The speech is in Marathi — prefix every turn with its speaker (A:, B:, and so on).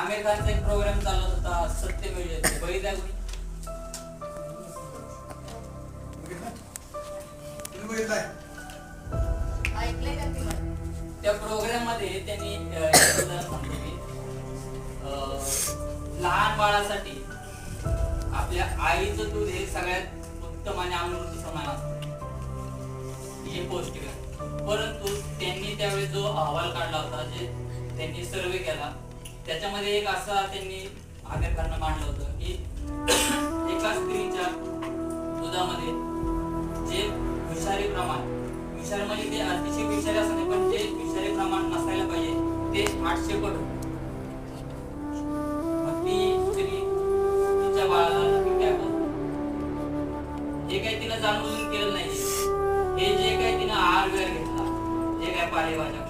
A: आमिर खानचा एक प्रोग्राम चालत होता सत्य मिळेल. बघितला त्या प्रोग्राममध्ये त्यांनी लहान बाळासाठी आपल्या आईचं दूध हे सगळ्यात उत्तम आणि अमृत समान असतं. हे पौष्टिक आहे. परंतु त्यांनी त्यावेळी जो अहवाल काढला होता जे त्यांनी सर्वे केला त्याच्यामध्ये एक असा त्यांनी आमिर करणं मांडलं होतं की एका स्त्रीच्या दुधामध्ये जे विषारी प्रमाण विषारी म्हणजे ते अतिशय विषारी असं नाही पण जे विषारी प्रमाण नसायला पाहिजे ते आठशे पट होतं. ती स्त्री तिच्या बाळाला काय हे काही तिला जाणून केलं नाही हे जे काही तिनं आहार वेळ घेतला जे काय पालेभाज्या